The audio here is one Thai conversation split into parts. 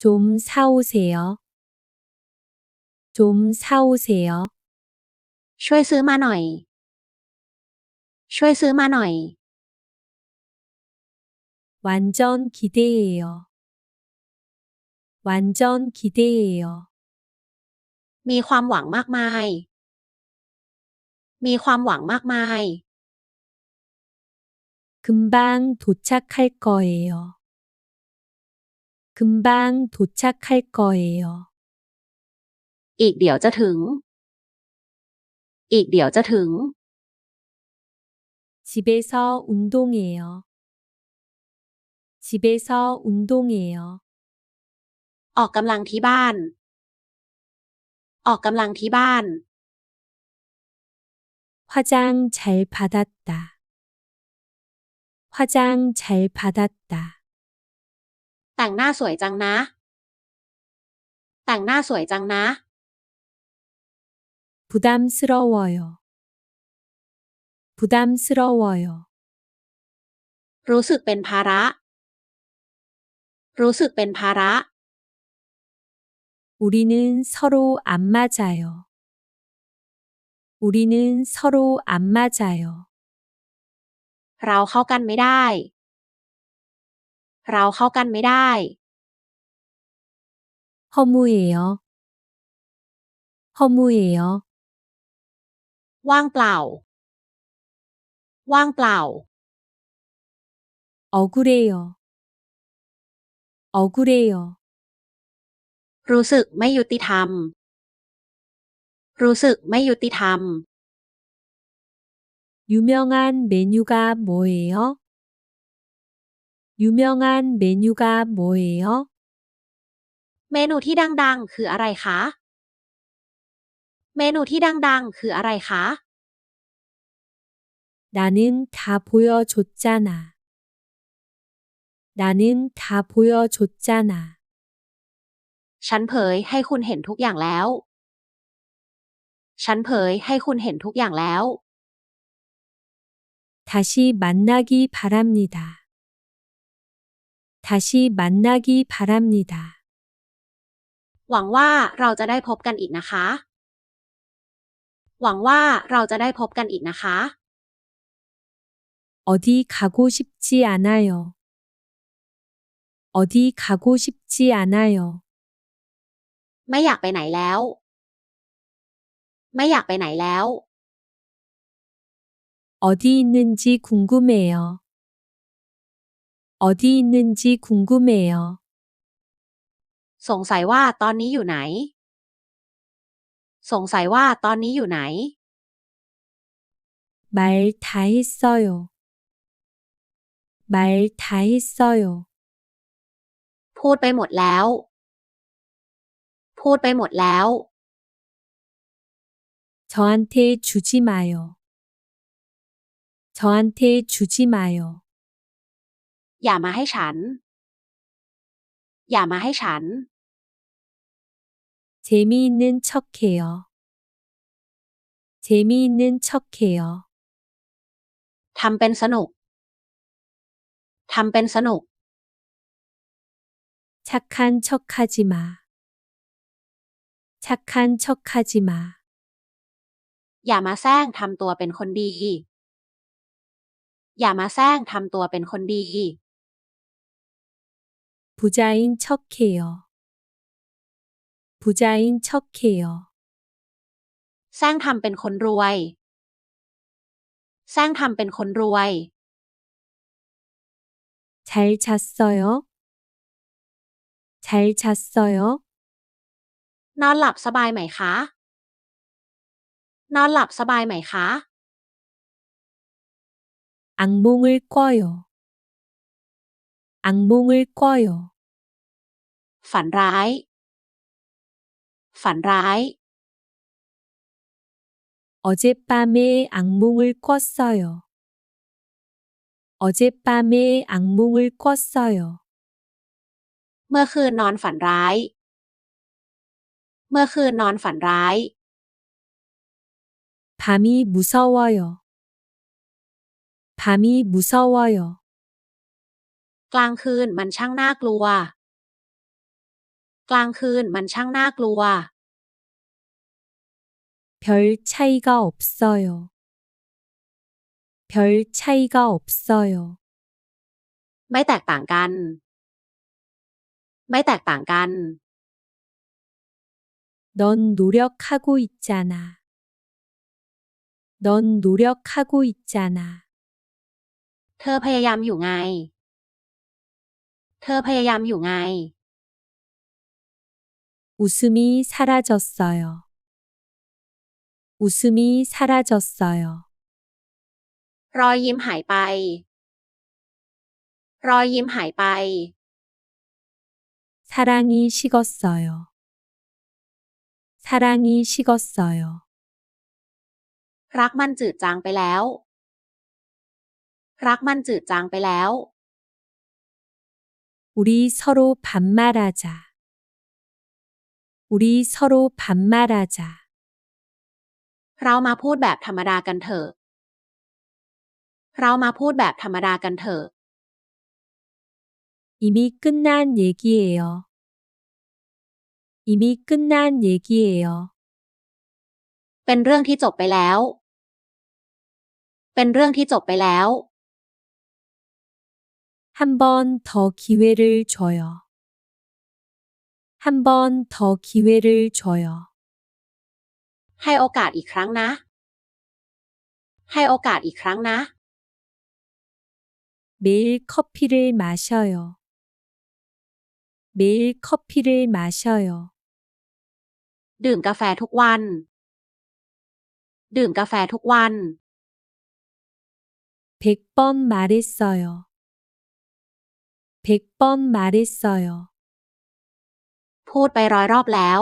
좀 사오세요. 좀 사오세요. ช่วยซื้อมาหน่อย ช่วยซื้อมาหน่อย 완전 기대해요. 완전 기대해요. มีความหวังมากมาย มีความหวังมากมาย 금방 도착할 거예요. 금방 도착할 거예요. อีกเดี๋ยวจะถึง อีกเดี๋ยวจะถึง 집에서 운동해요. 집에서 운동해요. ออกกำลังที่บ้าน ออกกำลังที่บ้าน 화장 잘 받았다. 화장 잘 받았다. แต่งหน้าสวยจังนะ แต่งหน้าสวยจังนะ 부담스러워요. 부담스러워요. รู้สึกเป็นภาระ รู้สึกเป็นภาระ 우리는 서로 안 맞아요. 우리는 서로 안 맞아요. เราเข้ากันไม่ได้ เราเข้ากันไม่ได้ 허무해요. 허무해요. ว่างเปล่า ว่างเปล่า 억울해요. 억울해요. รู้สึกไม่ยุติธรรม รู้สึกไม่ยุติธรรม 유명한 메뉴가 뭐예요? 유명한 메뉴가 뭐예요? เมนูที่ดัง ๆ คืออะไรคะ เมนูที่ดัง ๆ คืออะไรคะ 나는 다 보여줬잖아. 나는 다 보여줬잖아. ฉันเผยให้คุณเห็นทุกอย่างแล้ว ฉันเผยให้คุณเห็นทุกอย่างแล้ว 다시 만나기 바랍니다. 다시 만나기 바랍니다. หวังว่าเราจะได้พบกันอีกนะคะ หวังว่าเราจะได้พบกันอีกนะคะ 어디 가고 싶지 않아요. 어디 가고 싶지 않아요. ไม่อยากไปไหนแล้ว ไม่อยากไปไหนแล้ว 어디 있는지 궁금해요. 어디 있는지 궁금해요. สงสัยว่าตอนนี้อยู่ไหน สงสัยว่าตอนนี้อยู่ไหน 말 다 했어요. 말 다 했어요. พูดไปหมดแล้ว พูดไปหมดแล้ว 저한테 주지 마요. 저한테 주지 마요. อย่ามาให้ฉัน อย่ามาให้ฉัน 재미있는 척해요. 재미있는 척해요. ทำเป็นสนุก ทำเป็นสนุก 착한 척하지 마. 착한 척하지 마. อย่ามาแซงทำตัวเป็นคนดี อย่ามาแซงทำตัวเป็นคนดี 부자인 척해요. 부자인 척해요. แซงทำเป็นคนรวย แซงทำเป็นคนรวย 잘 잤어요? 잘 잤어요? นอนหลับสบายไหมคะ นอนหลับสบายไหมคะ 악몽을 꿔요. 악몽을 꿔요. ฝันร้าย ฝันร้าย 어젯밤에 악몽을 꿨어요. 어젯밤에 악몽을 꿨어요. เมื่อคืนนอนฝันร้าย เมื่อคืนนอนฝันร้าย 밤이 무서워요. 밤이 무서워요. กลางคืนมันช่างน่ากลัว กลางคืนมันช่างน่ากลัว 별 차이가 없어요. 별 차이가 없어요. ไม่แตกต่างกัน ไม่แตกต่างกัน 넌 노력하고 있잖아. 넌 노력하고 있잖아. เธอพยายามอยู่ไง เธอพยายามอยู่ไง 웃음이 사라졌어요. 웃음이 사라졌어요. รอยยิ้มหายไป รอยยิ้มหายไป 사랑이 식었어요. 사랑이 식었어요. รักมันจืดจางไปแล้ว รักมันจืดจางไปแล้ว 우리 서로 반말하자. 우리 서로 반말하자. เรามาพูดแบบธรรมดากันเถอะ เรามาพูดแบบธรรมดากันเถอะ 이미 끝난 얘기예요. 이미 끝난 얘기예요. เป็นเรื่องที่จบไปแล้ว เป็นเรื่องที่จบไปแล้ว 한 번 더 기회를 줘요. 한 번 더 기회를 줘요. ให้โอกาสอีกครั้งนะ ให้โอกาสอีกครั้งนะ 매일 커피를 마셔요. 매일 커피를 마셔요. ดื่มกาแฟทุกวัน ดื่มกาแฟทุกวัน 100번 말했어요. 100번 말했어요. พูดไปร้อยรอบแล้ว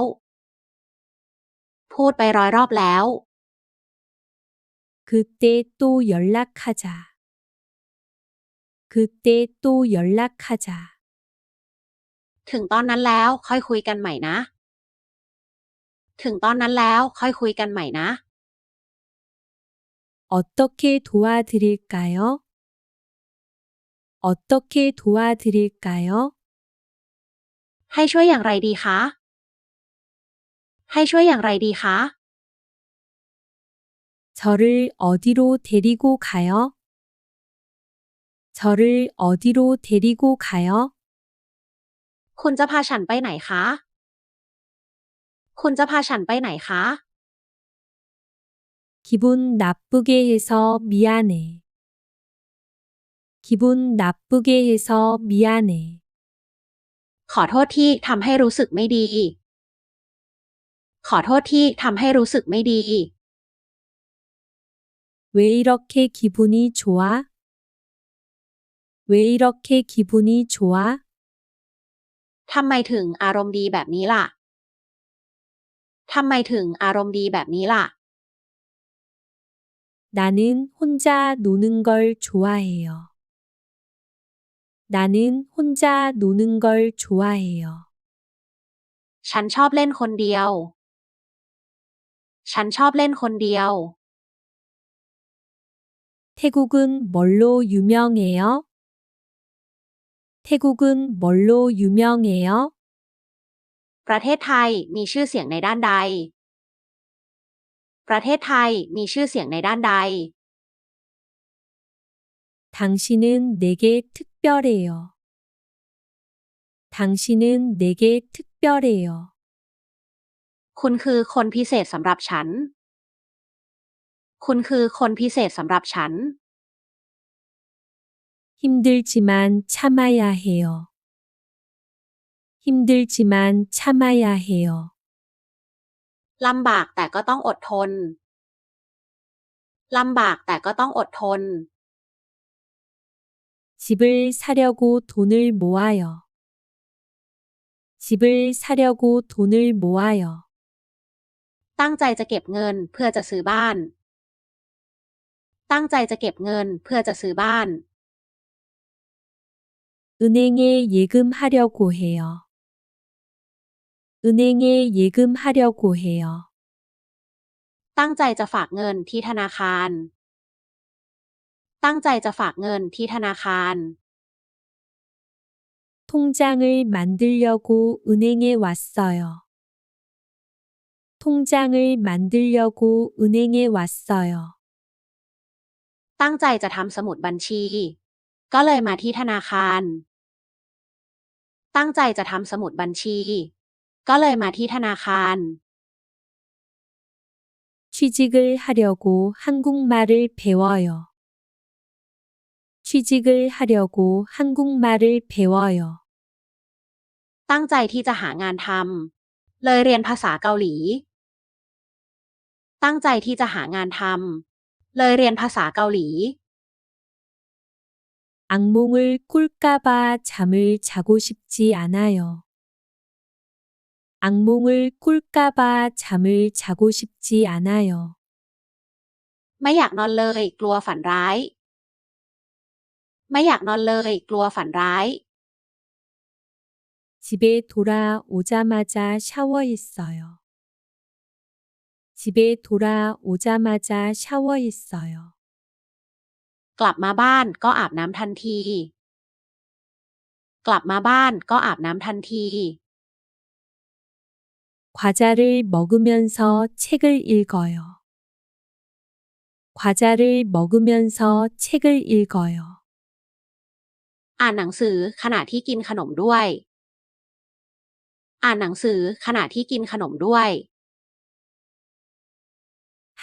พูดไปร้อยรอบแล้ว 그때 또 연락하자. 그때 또 연락하자. ถึงตอนนั้นแล้วค่อยคุยกันใหม่นะ ถึงตอนนั้นแล้วค่อยคุยกันใหม่นะ 어떻게 도와드릴까요? 어떻게 도와드릴까요? ให้ช่วยอย่างไรดีคะ ให้ช่วยอย่างไรดีคะ 저를 어디로 데리고 가요? 저를 어디로 데리고 가요? คุณจะพาฉันไปไหนคะ คุณจะพาฉันไปไหนคะ 기분 나쁘게 해서 미안해. 기분 나쁘게 해서 미안해. ขอโทษที่ทำให้รู้สึกไม่ดี ขอโทษที่ทำให้รู้สึกไม่ดี 왜 이렇게 기분이 좋아? 왜 이렇게 기분이 좋아? ทำไมถึงอารมณ์ดีแบบนี้ล่ะ ทำไมถึงอารมณ์ดีแบบนี้ล่ะ 나는 혼자 노는 걸 좋아해요. 나는 혼자 노는 걸 좋아해요. ฉันชอบเล่นคนเดียว ฉันชอบเล่นคนเดียว 태국은 뭘로 유명해요? 태국은 뭘로 유명해요? ประเทศไทยมีชื่อเสียงในด้านใด ประเทศไทยมีชื่อเสียงในด้านใด 당신은 내게 특 별해요. 당신은 내게 특별해요. คุณคือคนพิเศษสำหรับฉัน คุณคือคนพิเศษสำหรับฉัน 힘들지만 참아야 해요. 힘들지만 참아야 해요. ลำบากแต่ก็ต้องอดทน ลำบากแต่ก็ต้องอดทน 집을 사려고 돈을 모아요. 집을 사려고 돈을 모아요. ตั้งใจจะเก็บเงินเพื่อจะซื้อบ้าน ตั้งใจจะเก็บเงินเพื่อจะซื้อบ้าน 은행에 예금하려고 해요. 은행에 예금하려고 해요. ตั้งใจจะฝากเงินที่ธนาคาร ตั้งใจจะฝากเงินที่ธนาคาร 통장을 만들려고 은행에 왔어요. 통장을 만들려고 은행에 왔어요. ตั้งใจจะทำสมุดบัญชี ก็เลยมาที่ธนาคาร ตั้งใจจะทำสมุดบัญชี ก็เลยมาที่ธนาคาร 취직을 하려고 한국말을 배워요. 취직을 하려고 한국말을 배워요. ตั้งใจที่จะหางานทำ เลยเรียนภาษาเกาหลี ตั้งใจที่จะหางานทำ เลยเรียนภาษาเกาหลี 악몽을 꿀까봐 잠을 자고 싶지 않아요. 악몽을 꿀까봐 잠을 자고 싶지 않아요. ไม่อยากนอนเลย กลัวฝันร้าย ไม่อยากนอนเลย กลัวฝันร้าย 집에 돌아오자마자 샤워했어요. 집에 돌아오자마자 샤워했어요. กลับมาบ้านก็อาบน้ำทันที กลับมาบ้านก็อาบน้ำทันที 과자를 먹으면서 책을 읽어요. 과자를 먹으면서 책을 읽어요. อ่านหนังสือขณะที่กินขนมด้วย อ่านหนังสือขณะที่กินขนมด้วย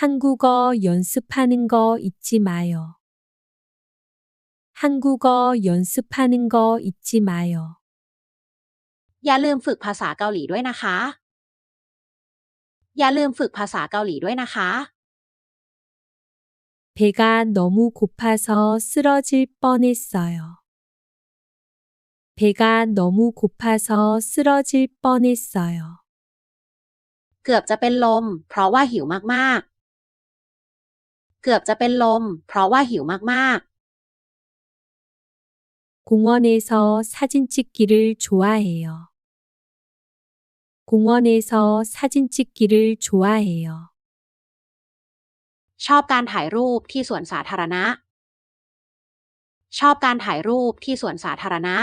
한국어 연습하는 거 잊지 마요. 한국어 연습하는 거 잊지 마요. อย่าลืมฝึกภาษาเกาหลีด้วยนะคะ อย่าลืมฝึกภาษาเกาหลีด้วยนะคะ 배가 너무 고파서 쓰러질 뻔했어요. 배가 너무 고파서 쓰러질 뻔했어요. เกือบจะเป็นลม เพราะว่าหิวมากๆ เกือบจะเป็นลม เพราะว่าหิวมาก 공원에서 사진 찍기를 좋아해요. 공원에서 사진 찍기를 좋아해요. ๆ ชอบการถ่ายรูปที่สวนสาธารณะ ชอบการถ่ายรูปที่สวนสาธารณะ